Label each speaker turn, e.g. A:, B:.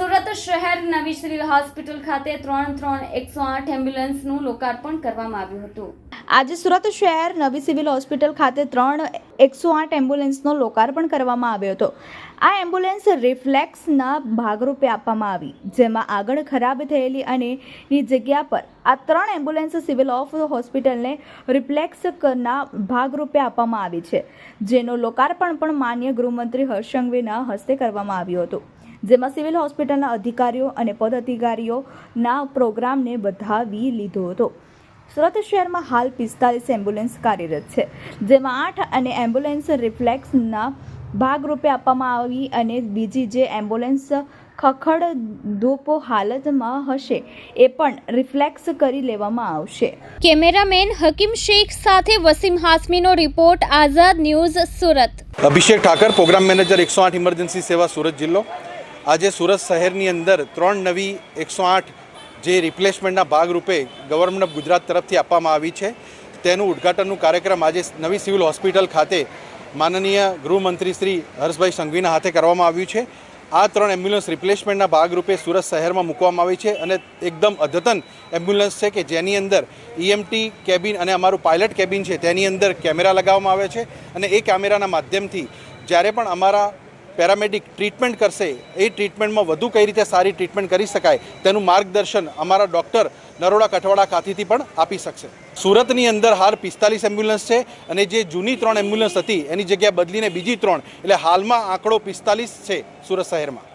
A: સુરત શહેર નવી civil hospital ખાતે ત્રણ ત્રણ એકસો આઠ એમ્બ્યુલન્સનું લોકાર્પણ કરવામાં આવ્યું હતું.
B: આજે સુરત શહેર નવી સિવિલ હોસ્પિટલ ખાતે ત્રણ એકસો આઠ એમ્બ્યુલન્સનો લોકાર્પણ કરવામાં આવ્યો હતો. આ એમ્બ્યુલન્સ રિફ્લેક્સના ભાગરૂપે આપવામાં આવી, જેમાં આગળ ખરાબ થયેલી અને ની જગ્યા પર આ ત્રણ એમ્બ્યુલન્સ સિવિલ ઓફ હોસ્પિટલને રિફ્લેક્સના ભાગરૂપે આપવામાં આવી છે, જેનો લોકાર્પણ પણ માન્ય ગૃહમંત્રી હર્ષંગવીના હસ્તે કરવામાં આવ્યું હતું. જેમાં સિવિલ હોસ્પિટલના અધિકારીઓ અને પદ અધિકારીઓના પ્રોગ્રામને વધાવી લીધો હતો. સુરત શહેરમાં હાલ પિસ્તાલીસ એમ્બ્યુલન્સ કાર્યરત છે જેમાં આઠ અને એમ્બ્યુલન્સ રિફ્લેક્સના ભાગરૂપે આપવામાં આવી અને બીજી જે એમ્બ્યુલન્સ ખખડ ધૂપ હાલતમાં હશે એ પણ રિફ્લેક્સ કરી લેવામાં આવશે.
A: કેમેરામેન હકીમ શેખ સાથે Wasim હાસમીનો report Azad news Surat.
C: Abhishek Thakar programme manager એકસો આઠ ઇમરજન્સી સેવા સુરત જિલ્લો. આજે સુરત શહેરની અંદર ત્રણ નવી એકસો આઠ જે રિપ્લેસમેન્ટના ભાગરૂપે ગવર્મેન્ટ ઓફ ગુજરાત તરફથી આપવામાં આવી છે. તેનું ઉદ્ઘાટનનું કાર્યક્રમ આજે નવી સિવિલ હોસ્પિટલ ખાતે માનનીય ગૃહમંત્રી શ્રી હર્ષભાઈ સંઘવીના હાથે કરવામાં આવ્યું છે. આ ત્રણ એમ્બ્યુલન્સ રિપ્લેસમેન્ટના ભાગરૂપે સુરત શહેરમાં મૂકવામાં આવી છે અને એકદમ અદ્યતન એમ્બ્યુલન્સ છે કે જેની અંદર ઈએમટી કેબિન અને અમારું પાયલટ કેબિન છે તેની અંદર કેમેરા લગાવવામાં આવે છે અને એ કેમેરાના માધ્યમથી જ્યારે પણ અમારા પેરામેડિક ટ્રીટમેન્ટ કરશે, એ ટ્રીટમેન્ટમાં વધુ કઈ રીતે સારી ટ્રીટમેન્ટ કરી શકાય, તેનું માર્ગદર્શન અમારા ડૉક્ટર નરોડા કઠવાડા ખાતેથી પણ આપી શકશે. સુરતની અંદર હાલ પિસ્તાલીસ એમ્બ્યુલન્સ છે અને જે જૂની ત્રણ એમ્બ્યુલન્સ હતી, એની જગ્યાએ બદલીને બીજી ત્રણ, એટલે હાલમાં આંકડો પિસ્તાલીસ છે સુરત શહેરમાં.